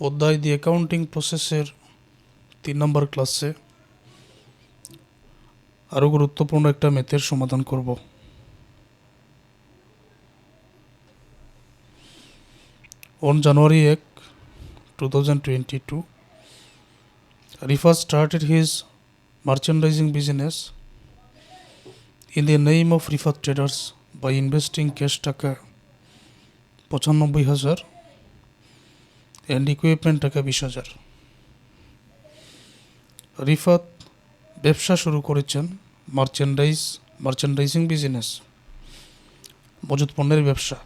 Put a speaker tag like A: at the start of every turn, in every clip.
A: অধ্যায় দি অ্যাকাউন্টিং প্রসেসের তিন নম্বর ক্লাসে আরও গুরুত্বপূর্ণ একটা ম্যাথের সমাধান করব। অন জানুয়ারি এক two thousand twenty two Rifa started his merchandising business in the name of Rifat Traders by investing cash টাকা পঁচানব্বই হাজার অ্যান্ড ইকুইপমেন্ট টাকা বিশ হাজার। রিফাত ব্যবসা শুরু করেছেন মার্চেন্ডাইজ মার্চেন্ডাইজিং বিজনেস মজুত পণ্যের ব্যবসা।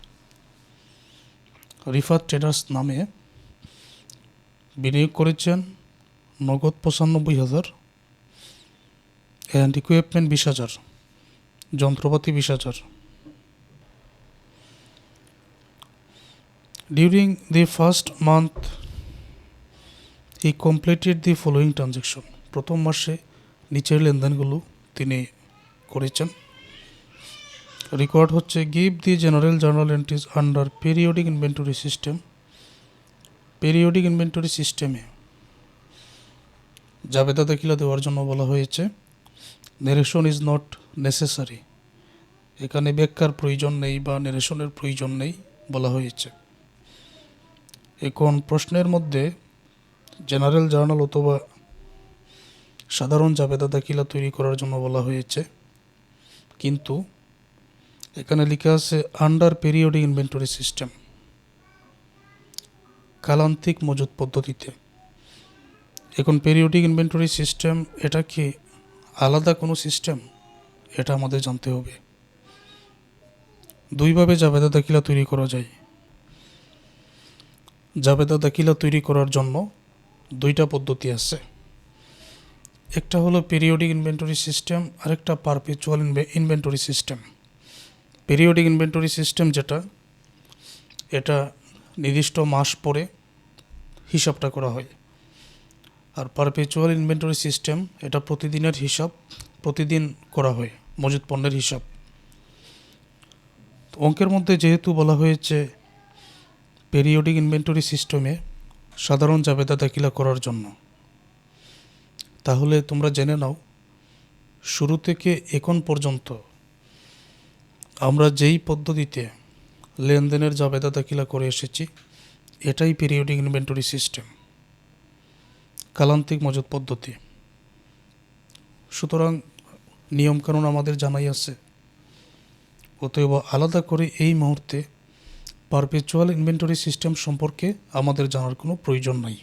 A: রিফাত ট্রেডার্স নামে বিনিয়োগ করেছেন নগদ পঁচানব্বই হাজার অ্যান্ড ইকুইপমেন্ট বিশ হাজার, যন্ত্রপাতি বিশ হাজার। During the first month he completed the following transaction প্রথম মাসে নিচের লেনদেনগুলো তিনি করেছেন। রেকর্ড হচ্ছে give the general journal entries under periodic inventory system periodic inventory সিস্টেমে জাবেদা দাখিলা দেওয়ার জন্য বলা হয়েছে নেরেশন ইজ নট নেসেসারি এখানে ব্যাখ্যার প্রয়োজন নেই বা নেরেশনের প্রয়োজন নেই বলা হয়েছে। এখন প্রশ্নের মধ্যে জেনারেল জার্নাল অথবা সাধারণ জাবেদা দাখিলা তৈরি করার জন্য বলা হয়েছে। কিন্তু এখানে লেখা আছে আন্ডার পেরিওডিক ইনভেন্টরি সিস্টেম কালান্তিক মজুত পদ্ধতিতে। এখন পেরিওডিক ইনভেন্টরি সিস্টেম এটা কি আলাদা কোনো সিস্টেম এটা আমাদের জানতে হবে। দুইভাবে জাবেদা দাখিলা তৈরি করা যায়। জাবেদা দাখিলা তৈরি করার জন্য দুইটা পদ্ধতি আছে। একটা হলো পিরিয়ডিক ইনভেন্টরি সিস্টেম আরেকটা perpetual inventory system periodic inventory system যেটা, এটা নির্দিষ্ট মাস পরে হিসাবটা করা হয়। আর পারপেচুয়াল ইনভেন্টরি সিস্টেম এটা প্রতিদিনের হিসাব, প্রতিদিন করা হয় মজুদ পণ্যের হিসাব। অঙ্কের মধ্যে যেহেতু বলা হয়েছে পেরিওডিক ইনভেন্টরি সিস্টেমে সাধারণ জাবেদা দাখিলা করার জন্য। তাহলে তোমরা জেনে নাও, শুরু থেকে এখন পর্যন্ত আমরা যেই পদ্ধতিতে লেনদেনের জাবেদা দাখিলা করে এসেছি, এটাই পেরিওডিক ইনভেন্টরি সিস্টেম কালান্তিক মজুত পদ্ধতি। সুতরাং নিয়মকানুন আমাদের জানাই আছে, অতএব আলাদা করে এই মুহূর্তে পারপেচুয়াল ইনভেন্টরি সিস্টেম সম্পর্কে আমাদের জানার কোনো প্রয়োজন নাই।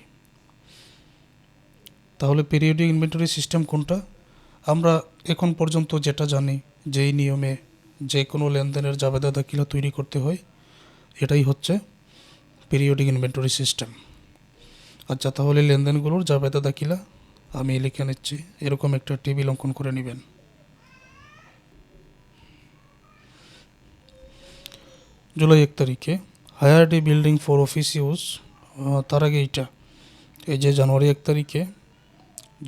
A: তাহলে পেরিয়ডিক ইনভেন্টরি সিস্টেম কোনটা? আমরা এখন পর্যন্ত যেটা জানি, যেই নিয়মে যে কোনো লেনদেনের জাবেদা দাখিলা তৈরি করতে হয়, এটাই হচ্ছে পিরিয়ডিক ইনভেন্টরি সিস্টেম আচ্ছা তাহলে লেনদেনগুলোর জাবেদা দাখিলা আমি লিখে নিচ্ছি। এরকম একটা টেবিল অঙ্কন করে নেবেন। জুলাই এক তারিখে hire the building for office use তার আগে এইটা। এই যে জানুয়ারি এক তারিখে,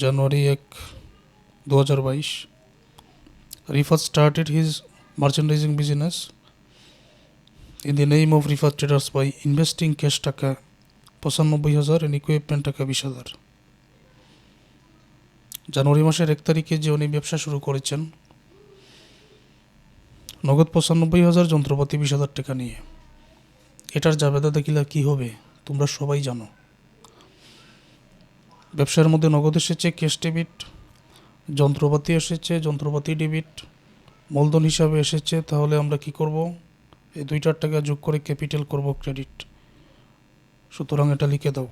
A: জানুয়ারি এক দু হাজার বাইশ, Rifat started his merchandising business in the name of Rifat Traders by investing cash টাকা পঁচানব্বই হাজার এন্ড ইকুইপমেন্ট টাকা বিশ হাজার। জানুয়ারি মাসের এক তারিখে যে উনি ব্যবসা শুরু করেছেন নগদ পঁচানব্বই হাজার যন্ত্রপাতি বিশ হাজার টাকা নিয়ে। এটার জাবেদা দেখিলা কি হবে, তোমরা সবাই জানো। ব্যবসার মধ্যে নগদ এসেছে, ক্যাশ ডেবিট, যন্ত্রপাতি এসেছে, যন্ত্রপাতি ডেবিট, মূলধন হিসাবে এসেছে, তাহলে আমরা কি করব? এই দুইটার টাকা যোগ করে ক্যাপিটাল করব ক্রেডিট। সুতরাং এটা লিখে দাও।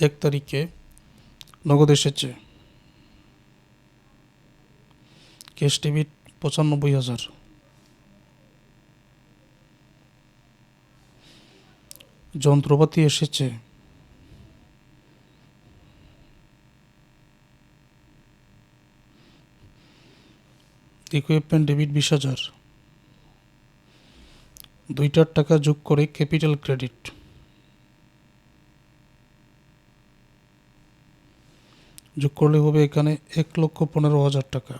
A: এক তারিখে নগদ এসেছে। ক্যাশ ডেবিট পঁচানব্বই হাজার। যন্ত্রপাতি এসেছে। ইকুইপমেন্ট ডেবিট বিশ হাজার। দুইটার টাকা যোগ করে ক্যাপিটাল ক্রেডিট যোগ করলে হবে এখানে এক লক্ষ পনেরো হাজার টাকা।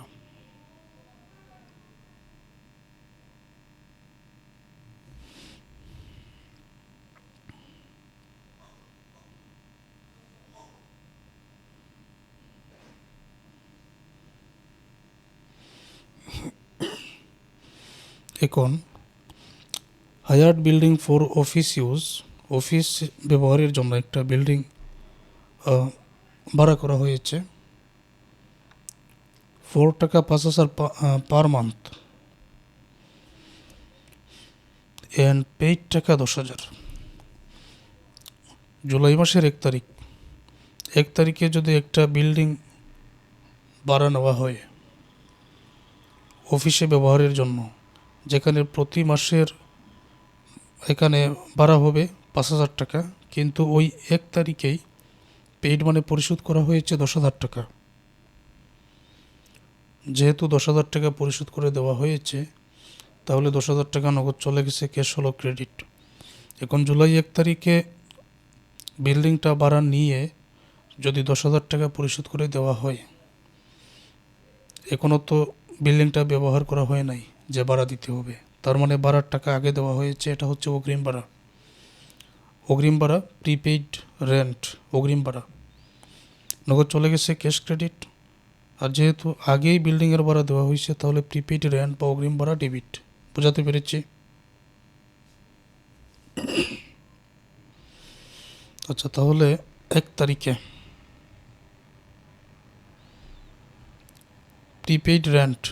A: এখন hired building for office use office ব্যবহারের জন্য একটা বিল্ডিং ভাড়া করা হয়েছে। ফোর টাকা পাঁচ হাজার পার মান্থ অ্যান্ড পেইড টাকা দশ হাজার। জুলাই মাসের এক তারিখ। এক তারিখে যদি একটা বিল্ডিং ভাড়া নেওয়া হয় অফিসে ব্যবহারের জন্য, যেখানে প্রতি মাসের এখানে ভাড়া হবে পাঁচ হাজার টাকা, কিন্তু ওই এক তারিখেই পেইড মানে পরিশোধ করা হয়েছে দশ হাজার টাকা। যেহেতু দশ হাজার টাকা পরিশোধ করে দেওয়া হয়েছে, তাহলে দশ হাজার টাকা নগদ চলে গেছে, ক্যাশ হলো ক্রেডিট। এখন জুলাই এক তারিখে বিল্ডিংটা ভাড়া নিয়ে যদি দশ হাজার টাকা পরিশোধ করে দেওয়া হয় এখনও তো বিল্ডিংটা ব্যবহার করা হয় নাই যে ভাড়া দিতে হবে। তার মানে ভাড়ার টাকা আগে দেওয়া হয়েছে, এটা হচ্ছে অগ্রিম ভাড়া। অগ্রিম ভাড়া প্রিপেইড রেন্ট অগ্রিম ভাড়া নগদ চলে গেছে ক্যাশ ক্রেডিট। আর যেহেতু আগেই বিল্ডিংয়ের ভাড়া দেওয়া হয়েছে, তাহলে প্রিপেইড রেন্ট বা অগ্রিম ভাড়া ডেবিট। বোঝাতে পেরেছি? আচ্ছা তাহলে এক তারিখে prepaid rent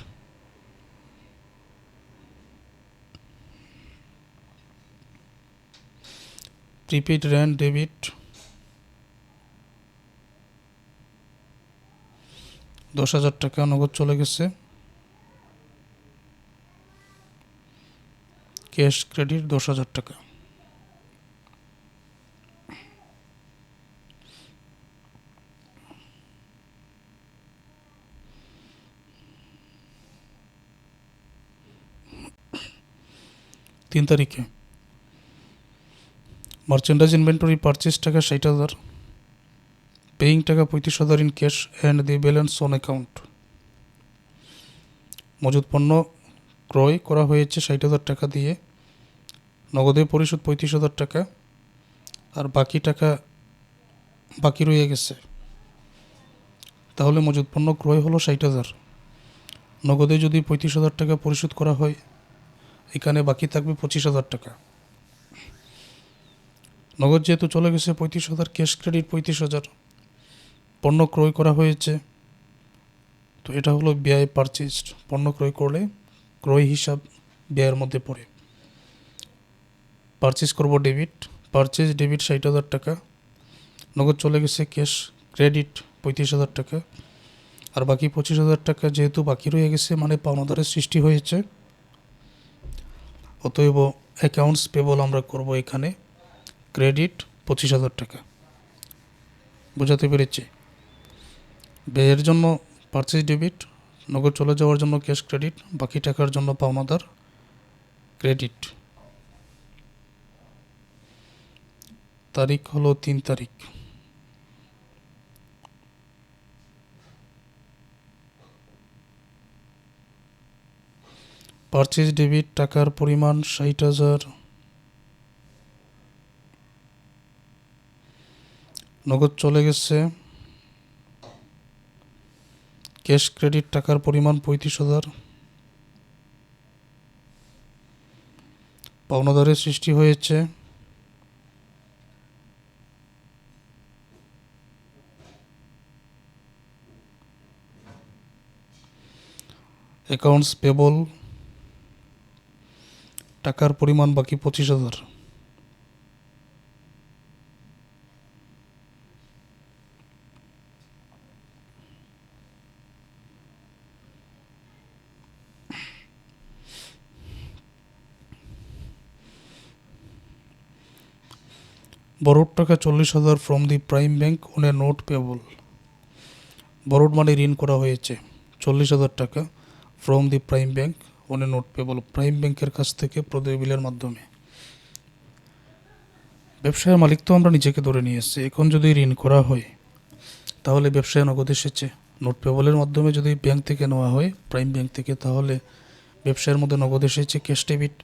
A: prepaid rent debit দশ হাজার টাকা নগদ চলে গেছে। ক্যাশ ক্রেডিট দশ হাজার টাকা। তিন তারিখে। মার্চেন্ডাইজ ইনভেন্টরি পারচেস টাকা ষাট হাজার পেইং টাকা পঁয়ত্রিশ হাজার in cash and the balance on account মজুদ পণ্য ক্রয় করা হয়েছে ষাট হাজার টাকা দিয়ে, নগদে পরিশোধ পঁয়ত্রিশ হাজার টাকা, আর বাকি টাকা বাকি রয়ে গেছে। তাহলে মজুদ পণ্য ক্রয় হলো ষাট হাজার, নগদে যদি পঁয়ত্রিশ হাজার টাকা পরিশোধ করা হয়, এখানে বাকি থাকবে পঁচিশ হাজার টাকা। নগদ যেহেতু চলে গেছে পঁয়ত্রিশ হাজার ক্যাশ ক্রেডিট পঁয়ত্রিশ হাজার, পণ্য ক্রয় করা হয়েছে। তো এটা হলো ব্যয় পারচেসড পণ্য ক্রয় করলে ক্রয় হিসাব ব্যয়ের মধ্যে পড়ে। পারচেস করব ডেবিট পারচেজ ডেবিট ষাট হাজার টাকা। নগদ চলে গেছে ক্যাশ ক্রেডিট পঁয়ত্রিশ হাজার টাকা। আর বাকি পঁচিশ হাজার টাকা যেহেতু বাকি রয়ে গেছে মানে পাওনাদারের সৃষ্টি হয়েছে, অতএব অ্যাকাউন্টস পেবল আমরা করব এখানে। ক্রেডিট পঁচিশ হাজার টাকা। বোঝাতে পেরেছি। ব্যয়ের জন্য পারচেজ ডেবিট নগদ চলে যাওয়ার জন্য ক্যাশ ক্রেডিট বাকি টাকার জন্য পাওনাদার ক্রেডিট তারিখ হলো তিন তারিখ। পারচেজ ডেবিট টাকার পরিমাণ ষাট হাজার নগদ চলে গেছে। ক্যাশ ক্রেডিট টাকার পরিমাণ পঁয়ত্রিশ হাজার। পাওনাদারের সৃষ্টি হয়েছে। Accounts payable. টাকার পরিমাণ বাকি পঁচিশ হাজার। বরোড টাকা চল্লিশ হাজার from the Prime Bank on a note payable borrowed মানে ঋণ করা হয়েছে। চল্লিশ হাজার টাকা from the Prime Bank on a note payable Prime ব্যাংকের কাছ থেকে প্রদেয় বিলের মাধ্যমে। ব্যবসায়ের মালিক তো আমরা নিজেকে ধরে নিয়ে এসেছি। এখন যদি ঋণ করা হয়, তাহলে ব্যবসায় নগদ এসেছে। নোট পেবলের মাধ্যমে যদি ব্যাংক থেকে নেওয়া হয় প্রাইম ব্যাংক থেকে, তাহলে ব্যবসায়ের মধ্যে নগদ এসেছে ক্যাশ ডেবিট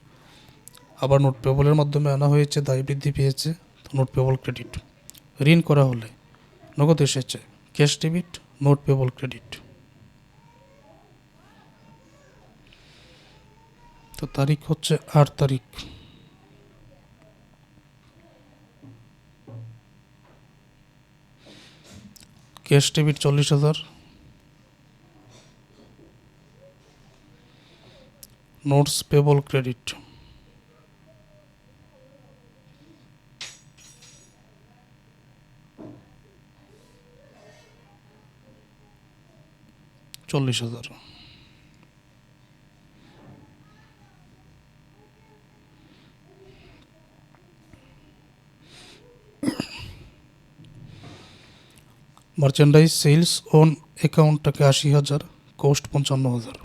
A: আবার নোট পেবলের মাধ্যমে আনা হয়েছে, দায় বৃদ্ধি পেয়েছে। Note payable credit. ঋণ করা হলে নগদ এসেছে। Cash debit, note payable credit. তো তারিখ হচ্ছে আট তারিখ। ক্যাশ ডেবিট চল্লিশ হাজার। Notes payable credit. চল্লিশ হাজার। মার্চেন্ডাইজ সেলস অন অ্যাকাউন্ট টাকা আশি হাজার কোস্ট পঞ্চান্ন হাজার।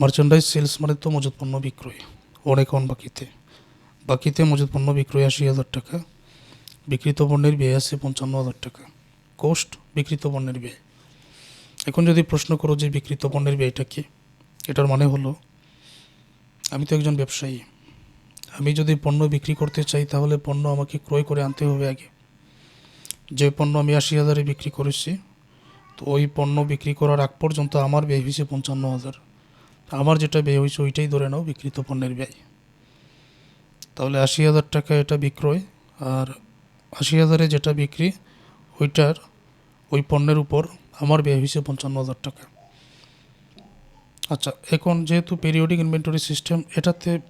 A: মার্চেন্ডাইজ সেলস মানে তো মজুত পণ্য বিক্রয় অন অ্যাকাউন্ট বাকিতে। বাকিতে মজুত পণ্য বিক্রয় আশি হাজার টাকা, বিক্রিত পণ্যের ব্যয় আছে পঞ্চান্ন হাজার টাকা কোস্ট বিক্রিত পণ্যের ব্যয়। এখন যদি প্রশ্ন করো যে বিকৃত পণ্যের ব্যয়টা কি, এটার মানে হলো, আমি তো একজন ব্যবসায়ী, আমি যদি পণ্য বিক্রি করতে চাই তাহলে পণ্য আমাকে ক্রয় করে আনতে হবে আগে। যে পণ্য আমি আশি হাজারে বিক্রি করেছি, তো ওই পণ্য বিক্রি করার আগ পর্যন্ত আমার ব্যয় হয়েছে পঞ্চান্ন হাজার। আমার যেটা ব্যয় হয়েছে ওইটাই ধরে নাও বিক্রিত পণ্যের ব্যয়। তাহলে আশি হাজার টাকা এটা বিক্রয়, আর আশি হাজারে যেটা বিক্রি, ওইটার, ওই পণ্যের উপর আমার ব্যয় হয়েছে পঞ্চান্ন হাজার টাকা। আচ্ছা এখন যেহেতু পেরিওডিক ইনভেন্টরি সিস্টেম এটাতে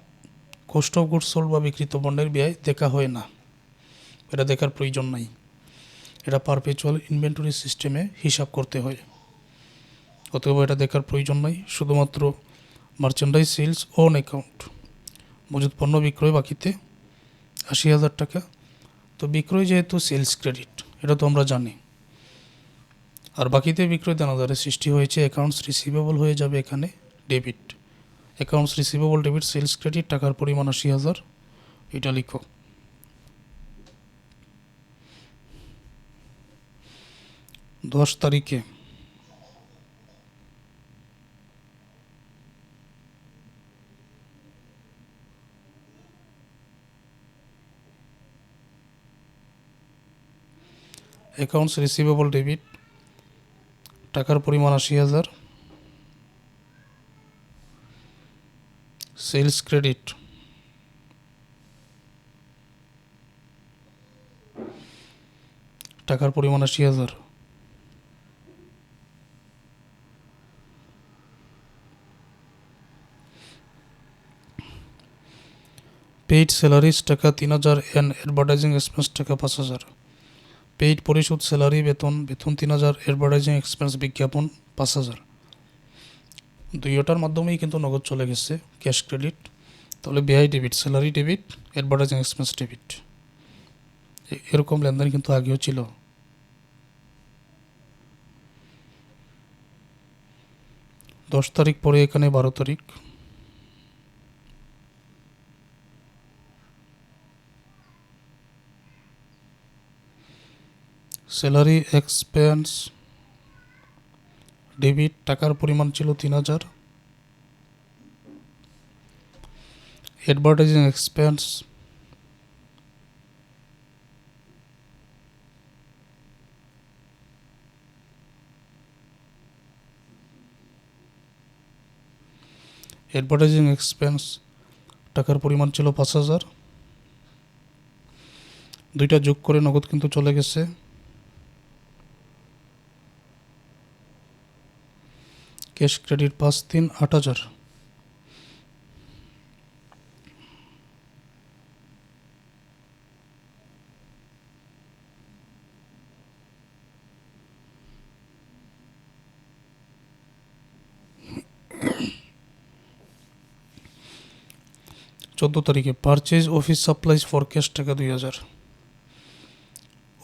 A: কস্ট অফ গুডস সোল্ড বা বিক্রিত পণ্যের ব্যয় দেখা হয় না। এটা দেখার প্রয়োজন নাই। এটা পারপেচুয়াল ইনভেন্টরি সিস্টেমে হিসাব করতে হয়। অতএব এটা দেখার প্রয়োজন নাই। শুধুমাত্র মার্চেন্ডাইজ সেলস অন অ্যাকাউন্ট মজুদ পণ্য বিক্রয় বাকিতে আশি হাজার টাকা। তো বিক্রয় যেহেতু সেলস ক্রেডিট এটা তো আমরা জানি। আর বাকিতে বিক্রয় দানাদারের সৃষ্টি হয়েছে অ্যাকাউন্টস রিসিভেবল হয়ে যাবে এখানে debit accounts receivable debit sales credit টাকার পরিমাণ আশি হাজার। এটা লিখো। দশ তারিখে। অ্যাকাউন্টস রিসিভেবল ডেবিট টাকার পরিমাণ আশি হাজার। সেলস ক্রেডিট টাকার পরিমাণ আশি হাজার। পেইড স্যালারিজ টাকা তিন হাজার এন্ড অ্যাডভার্টাইজিং এক্সপেন্স টাকা পাঁচ হাজার। পেইড পরিশোধ স্যালারি, বেতন বেতন তিন হাজার অ্যাডভার্টাইজিং এক্সপেন্স বিজ্ঞাপন পাঁচ হাজার। দুইটার মাধ্যমেই কিন্তু নগদ চলে গেছে ক্যাশ ক্রেডিট তাহলে বিআই debit salary debit advertising expense debit এরকম লেনদেন কিন্তু আগেও ছিল। দশ তারিখ পরে এখানে বারো তারিখ। স্যালারি এক্সপেন্স, ডেবিট, টাকার পরিমাণ ছিল তিন হাজার। অ্যাডভার্টাইজিং এক্সপেন্স অ্যাডভার্টাইজিং এক্সপেন্স, টাকার পরিমাণ ছিল পাঁচ হাজার। দুইটা যোগ করে নগদ কিন্তু চলে গেছে। ক্যাশ ক্রেডিট পাঁচ তিন আট হাজার। চোদ্দ তারিখে purchase office supplies for cash টাকা দুই হাজার।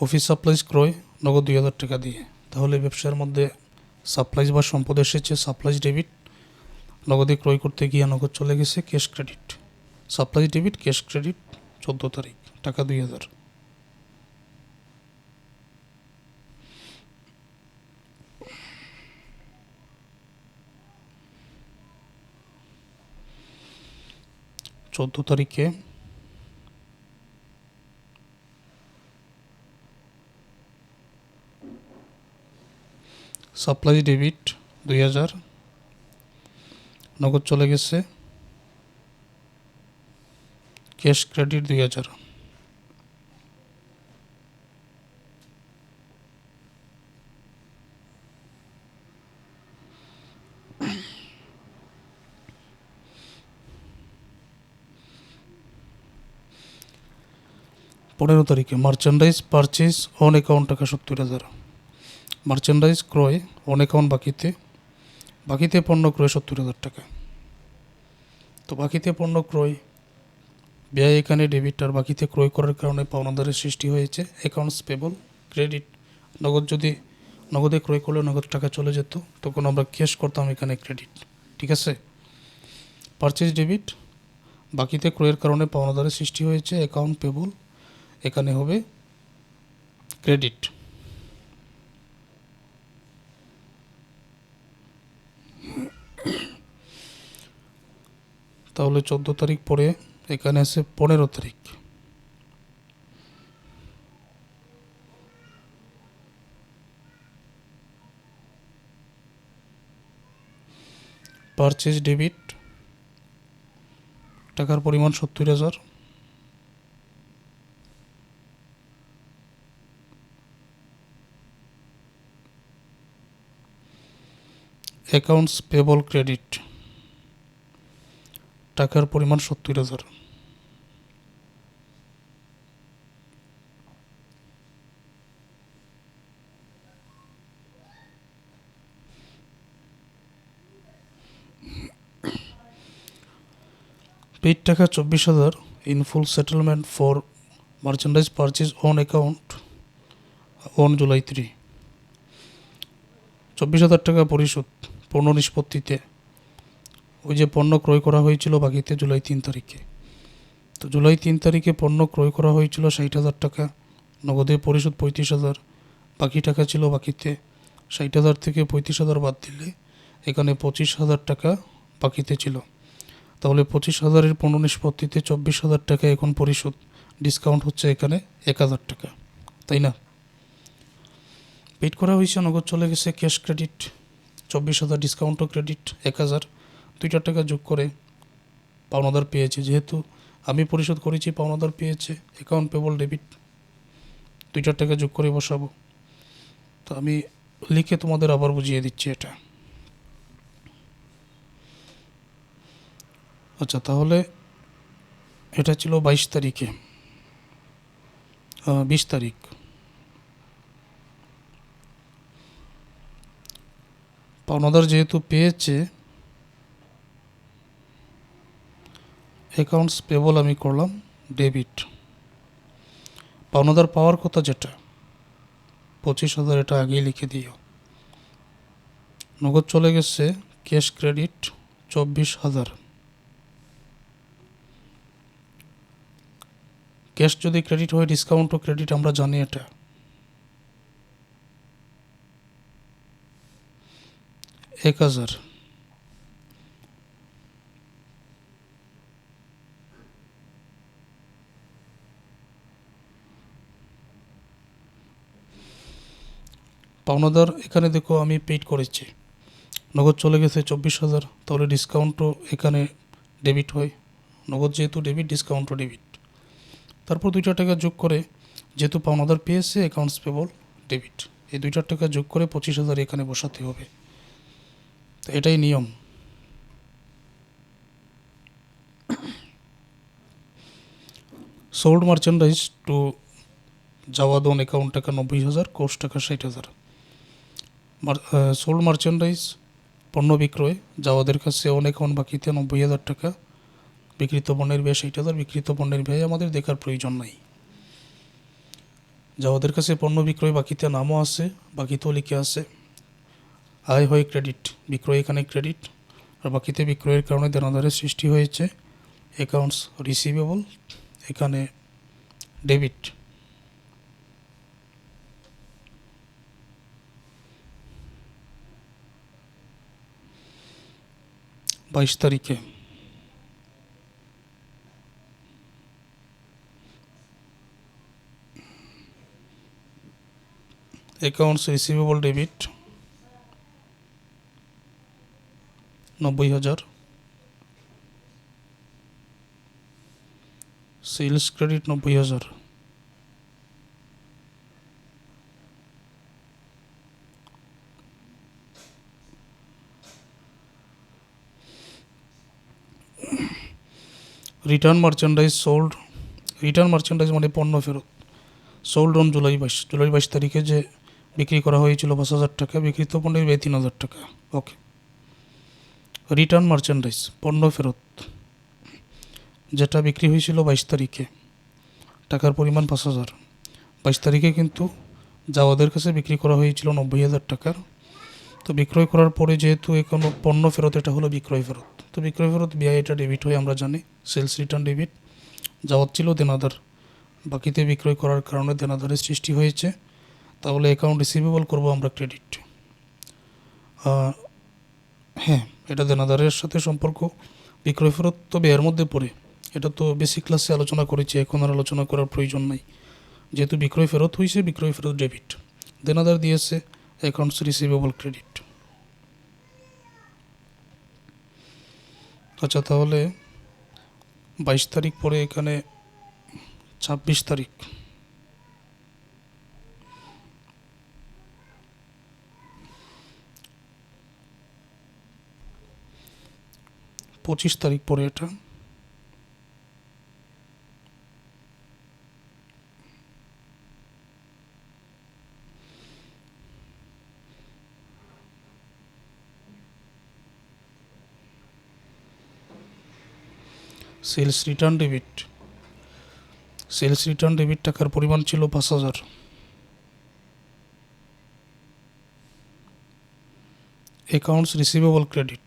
A: অফিস সাপ্লাইজ ক্রয় নগদ দুই হাজার টাকা দিয়ে। তাহলে ব্যবসার মধ্যে সাপ্লাইজ বা সম্পদ এসেছে, সাপ্লাইজ ডেবিট। নগদে ক্রয় করতে গিয়ে নগদ চলে গেছে, cash credit. Supplies debit, cash credit, চোদ্দ তারিখ, টাকা দুই হাজার। চোদ্দ তারিখে সাপ্লাই ডেবিট দুই হাজার। নগদ চলে গেছে। ক্যাশ ক্রেডিট দুই হাজার। পনেরো তারিখে মার্চেন্ডাইজ পারচেজ অন অ্যাকাউন্ট টাকা সত্তর হাজার। মার্চেন্ডাইজ ক্রয় অন অ্যাকাউন্ট বাকিতে বাকিতে পণ্য ক্রয় সত্তর হাজার টাকা। তো বাকিতে পণ্য ক্রয় ব্যয় এখানে ডেবিট আর বাকিতে ক্রয় করার কারণে পাওনাদারের সৃষ্টি হয়েছে। অ্যাকাউন্টস পেবল ক্রেডিট নগদ যদি নগদে ক্রয় করলে নগদ টাকা চলে যেত, তখন আমরা ক্যাশ করতাম এখানে ক্রেডিট ঠিক আছে? পারচেজ ডেবিট বাকিতে ক্রয়ের কারণে পাওনাদারের সৃষ্টি হয়েছে। অ্যাকাউন্ট পেবল এখানে হবে ক্রেডিট তাহলে চোদ্দ তারিখ পরে এখানে আছে পনেরো তারিখ। পারচেজ ডেবিট টাকার পরিমাণ সত্তর হাজার। অ্যাকাউন্টস পেবল ক্রেডিট টাকার পরিমাণ সত্তর হাজার। পেইড টাকা চব্বিশ হাজার, in full settlement for merchandise purchase on account on July three. চব্বিশ হাজার টাকা পরিশোধ, পণ্য নিষ্পত্তিতে। ওই যে পণ্য ক্রয় করা হয়েছিল বাকিতে জুলাই তিন তারিখে। তো জুলাই তিন তারিখে পণ্য ক্রয় করা হয়েছিল ষাট হাজার টাকা, নগদে পরিশোধ পঁয়ত্রিশ হাজার, বাকি টাকা ছিল বাকিতে ষাট হাজার থেকে পঁয়ত্রিশ হাজার বাদ দিলে এখানে পঁচিশ হাজার টাকা বাকিতে ছিল। তাহলে পঁচিশ হাজারের পণ্য নিষ্পত্তিতে চব্বিশ হাজার টাকা এখন পরিশোধ, ডিসকাউন্ট হচ্ছে এখানে এক হাজার টাকা, তাই না? পেড করা হয়েছে, নগদ চলে গেছে, ক্যাশ ক্রেডিট, চব্বিশ হাজার ডিসকাউন্টও ক্রেডিট, এক হাজার। দুইটা টাকা যোগ করে পাওনাদার পেয়েছে। যেহেতু আমি পরিশোধ করেছি, পাওনাদার পেয়েছে অ্যাকাউন্ট পেবল ডেবিট দুইটা টাকা যোগ করে বসাবো। তো আমি লিখে তোমাদের আবার বুঝিয়ে দিচ্ছি এটা। আচ্ছা তাহলে এটা ছিল বাইশ তারিখে। বিশ তারিখ। পাওনাদার যেহেতু পেয়েছে অ্যাকাউন্টস পেবল আমি করলাম ডেবিট পাওনাদার পাওয়ার কথা যেটা, পঁচিশ হাজার এটা আগেই লিখে দিও। নগদ চলে গেছে ক্যাশ ক্রেডিট চব্বিশ হাজার। ক্যাশ যদি ক্রেডিট হয় ডিসকাউন্টও ক্রেডিট আমরা জানি এটা। এক হাজার। পাওনাদার, এখানে দেখো আমি পেইড করেছি। নগদ চলে গেছে চব্বিশ হাজার, তাহলে ডিসকাউন্টও এখানে ডেবিট হয়। নগদ যেহেতু ডেবিট ডিসকাউন্টও ডেবিট তারপর দুইটা টাকা যোগ করে, যেহেতু পাওনাদার পেয়েছে অ্যাকাউন্টস পেবল ডেবিট এই দুইটা টাকা যোগ করে পঁচিশ হাজার এখানে বসাতে হবে। তো এটাই নিয়ম। Sold merchandise to Jawadon account টাকা নব্বই হাজার কোর্স টাকা ষাট হাজার। সোল্ড মার্চেন্ডাইজ পণ্য বিক্রয় যা ওদের কাছে অন অ্যাকাউন্ট বাকিতে নব্বই হাজার টাকা। বিকৃত পণ্যের ব্যয় ষাট হাজার বিকৃত পণ্যের ব্যয় আমাদের দেখার প্রয়োজন নাই। যা ওদের কাছে পণ্য বিক্রয় বাকিতে নামও আছে বাকিতেও লিখে আছে। আয় হয় ক্রেডিট, বিক্রয় এখানে ক্রেডিট, আর বাকিতে বিক্রয়ের কারণে দেনাদারের সৃষ্টি হয়েছে। অ্যাকাউন্টস রিসিভেবল, এখানে ডেবিট। বাইশ তারিখে। অ্যাকাউন্টস রিসিভেবল ডেবিট নব্বই হাজার। সেলস ক্রেডিট নব্বই হাজার। Return merchandise sold return merchandise মানে পণ্য ফেরত। সোল্ড অন জুলাই বাইশ জুলাই বাইশ তারিখে যে বিক্রি করা হয়েছিল পাঁচ হাজার টাকা, বিক্রিত পণ্যের ব্যয় তিন হাজার টাকা। ওকে রিটার্ন মার্চেন্ডাইজ পণ্য ফেরত। যেটা বিক্রি হয়েছিল বাইশ তারিখে, টাকার পরিমাণ পাঁচ হাজার। বাইশ তারিখে কিন্তু যাওয়াদের কাছে বিক্রি করা হয়েছিল নব্বই হাজার টাকার। তো বিক্রয় করার পরে যেহেতু এ কোনো পণ্য ফেরত, এটা হলো বিক্রয় ফেরত। তো বিক্রয় ফেরত, বিআই এটা ডেবিট হয়ে আমরা জানি সেলস রিটার্ন ডেবিট যাওয়ার ছিল দেনাদার। বাকিতে বিক্রয় করার কারণে দেনাদারের সৃষ্টি হয়েছে। তাহলে অ্যাকাউন্ট রিসিভেবল করব আমরা ক্রেডিট হ্যাঁ এটা দেনাদারের সাথে সম্পর্ক। বিক্রয় ফেরত তো ব্যয়ের মধ্যে পড়ে। এটা তো বেসিক ক্লাসে আলোচনা করেছি, এখন আর আলোচনা করার প্রয়োজন নাই। যেহেতু বিক্রয় ফেরত হয়েছে বিক্রয় ফেরত ডেবিট দেনাদার দিয়েছে অ্যাকাউন্টস রিসিভেবল ক্রেডিট আচ্ছা তাহলে বাইশ তারিখ পরে এখানে ছাব্বিশ তারিখ। পঁচিশ তারিখ পরে এটা। Sales return debit. Sales return debit টাকার পরিমাণ ছিল পাঁচ হাজার। Accounts receivable credit.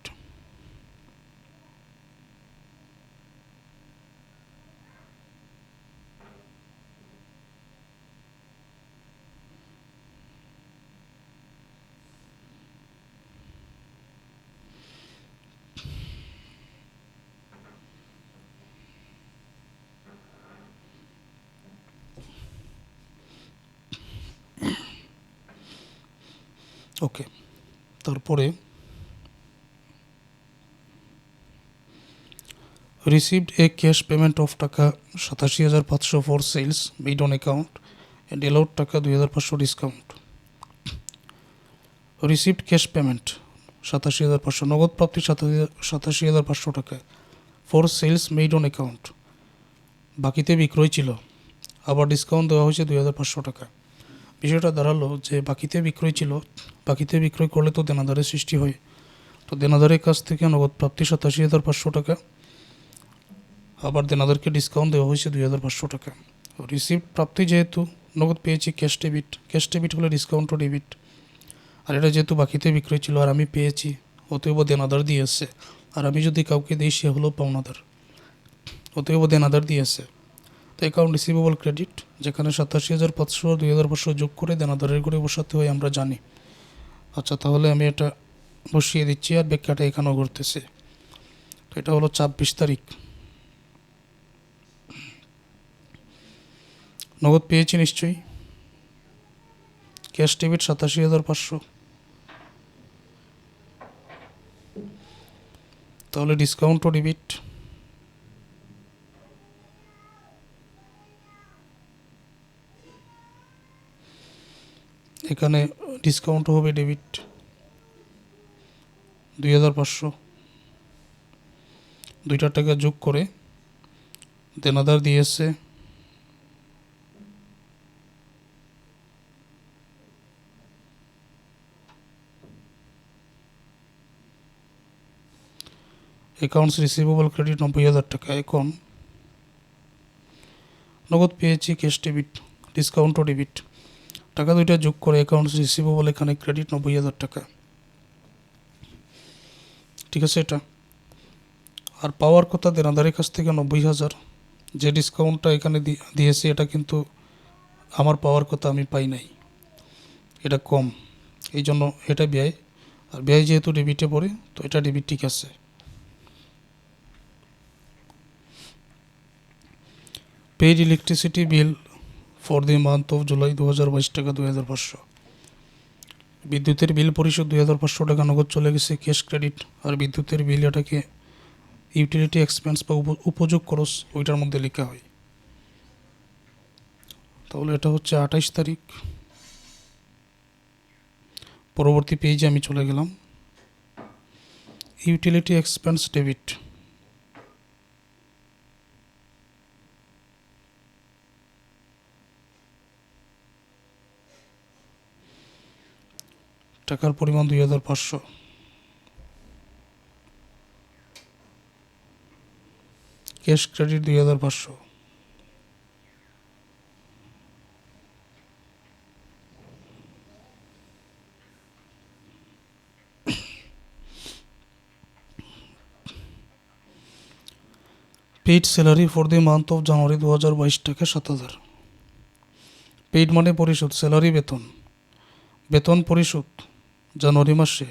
A: ওকে, তারপরে received a cash payment of টাকা সাতাশি হাজার পাঁচশো for sales made on account and allowed টাকা দুই হাজার পাঁচশো ডিসকাউন্ট রিসিভড ক্যাশ পেমেন্ট সাতাশি হাজার পাঁচশো, নগদ প্রাপ্তি সাতাশি হাজার পাঁচশো টাকা for sales made on account বাকিতে বিক্রয় ছিল, আবার ডিসকাউন্ট দেওয়া হয়েছে দুই হাজার পাঁচশো টাকা। বিষয়টা দাঁড়াল যে বাকিতে বিক্রয় ছিল বাকিতে বিক্রয় করলে তো দেনাদারের সৃষ্টি হয়। তো দেনাদারের কাছ থেকে নগদ প্রাপ্তি সাতাশি হাজার পাঁচশো টাকা। আবার দেনাদারকে ডিসকাউন্ট দেওয়া হয়েছে দুই হাজার পাঁচশো টাকা। রিসিপ্ট প্রাপ্তি যেহেতু, নগদ পেয়েছি ক্যাশ ডেবিট ক্যাশ ডেবিট হলে ডিসকাউন্ট ও ডেবিট আর এটা যেহেতু বাকিতে বিক্রয় ছিল আর আমি পেয়েছি, অতএব দেনাদার দিয়েছে আর আমি যদি কাউকে দিই, সে হলো পাওনাদার। অতএব দেনাদার দিয়েছে তো অ্যাকাউন্ট রিসিভেবল ক্রেডিট যেখানে সাতাশি হাজার পাঁচশো, দুই হাজার পাঁচশো যোগ করে দেনাদারের করে বসাতে হয়, আমরা জানি। আচ্ছা তাহলে আমি এটা বসিয়ে দিচ্ছি আর ব্যাখ্যাটা এখানেও ঘুরতেছে। তো এটা হলো ছাব্বিশ তারিখ। নগদ পেয়েছি নিশ্চয়ই? ক্যাশ ডেবিট সাতাশি হাজার পাঁচশো। তাহলে ডিসকাউন্টও ডেবিট। এখানে ডিসকাউন্ট হবে ডেবিট। দুই হাজার পাঁচশো। দুইটা টাকা যোগ করে দেনাদার দিয়েছে অ্যাকাউন্টস রিসিভেবল ক্রেডিট নব্বই হাজার টাকা। এখন নগদ পেয়েছি ক্যাশ ডেবিট ডিসকাউন্টও ডেবিট টাকা দুইটা যোগ করে অ্যাকাউন্টস রিসিভেবল এখানে ক্রেডিট নব্বই হাজার টাকা। ঠিক আছে এটা? আর পাওয়ার কথা দেনাদারের কাছ থেকে নব্বই হাজার। যে ডিসকাউন্টটা এখানে দিয়েছে, এটা কিন্তু আমার পাওয়ার কথা আমি পাই নাই। এটা কম। এই জন্য এটা ব্যয়। আর ব্যয় যেহেতু ডেবিটে পড়ে, তো এটা ডেবিট ঠিক আছে। Paid electricity bill for the month of July দু হাজার বাইশ টাকা দুই হাজার পাঁচশো। বিদ্যুতের বিল পরিশোধ দুই হাজার পাঁচশো টাকা নগদ চলে গেছে, ক্যাশ ক্রেডিট আর বিদ্যুতের বিল এটাকে ইউটিলিটি এক্সপেন্স বা উপ- উপযোগ খরচ ওইটার মধ্যে লেখা হয়। তাহলে এটা হচ্ছে আঠাইশ তারিখ। পরবর্তী পেজে আমি চলে গেলাম। Utility expense debit. টাকার পরিমাণ দুই হাজার পাঁচশো। ক্যাশ ক্রেডিট দুই হাজার পাঁচশো। Paid salary for the month of January দু হাজার বাইশ টাকা সাত হাজার। পেইড মানে পরিশোধ স্যালারি বেতন। বেতন পরিশোধ। জানুয়ারি মাসে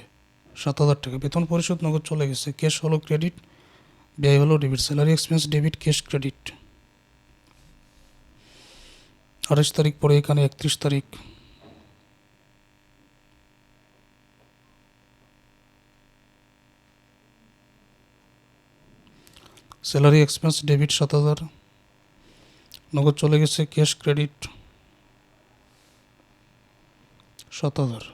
A: সাত হাজার টাকা। বেতন পরিশোধ নগদ চলে গেছে। ক্যাশ হলো ক্রেডিট ব্যয় হলো debit salary expense debit cash credit আঠাশ তারিখ পরে এখানে একত্রিশ তারিখ। স্যালারি এক্সপেন্স ডেবিট সাত হাজার। নগদ চলে গেছে ক্যাশ ক্রেডিট সাত হাজার।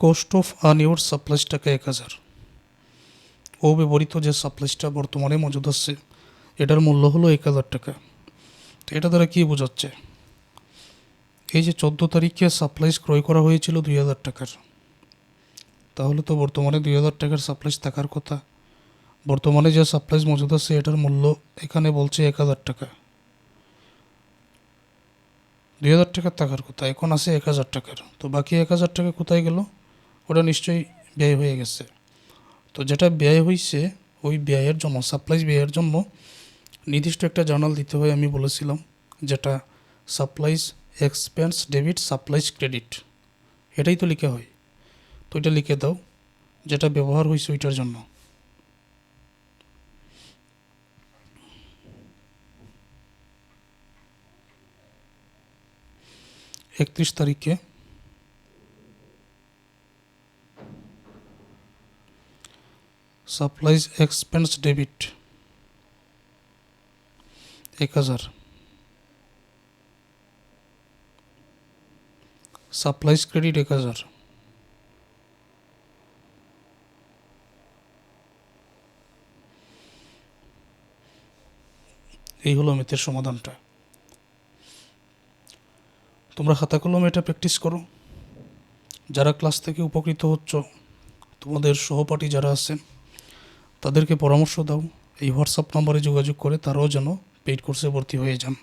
A: কোস্ট অফ আনইউর সাপ্লাইজ টাকা এক হাজার। ও ব্যবহৃত যে সাপ্লাইসটা বর্তমানে মজুদ আছে, এটার মূল্য হলো এক হাজার টাকা। তো এটা দ্বারা কী বোঝাচ্ছে? এই যে চোদ্দ তারিখে সাপ্লাইস ক্রয় করা হয়েছিল দুই হাজার টাকার। তাহলে তো বর্তমানে দুই হাজার টাকার সাপ্লাইস থাকার কথা। বর্তমানে যে সাপ্লাইস মজুদ আছে, এটার মূল্য এখানে বলছে এক হাজার টাকা। দুই হাজার টাকার থাকার কথা, এখন আছে এক হাজার টাকার। তো বাকি এক হাজার টাকা কোথায় গেল? ওটা নিশ্চয়ই ব্যয় হয়ে গেছে। তো যেটা ব্যয় হয়েছে ওই ব্যয়ের জন্য সাপ্লাইজ ব্যয়ের জন্য নির্দিষ্ট একটা জার্নাল দিতে হয় আমি বলেছিলাম, যেটা supplies expense debit supplies credit এটাই তো লিখে হয়। তো এটা লিখে দাও, যেটা ব্যবহার হয়েছে ওইটার জন্য। একত্রিশ তারিখে সাপ্লাইজ এক্সপেন্স ডেবিট এক হাজার। সাপ্লাইজ ক্রেডিট এক হাজার। এই হলো মিথের সমাধানটা। তোমরা খাতা কলমে এটা প্র্যাকটিস করো। যারা ক্লাস থেকে উপকৃত হচ্ছ, তোমাদের সহপাঠী যারা আছেন তাদেরকে পরামর্শ দাও। এই হোয়াটসঅ্যাপ নম্বরে যোগাযোগ করে তারাও যেন পেইড কোর্সে ভর্তি হয়ে যান।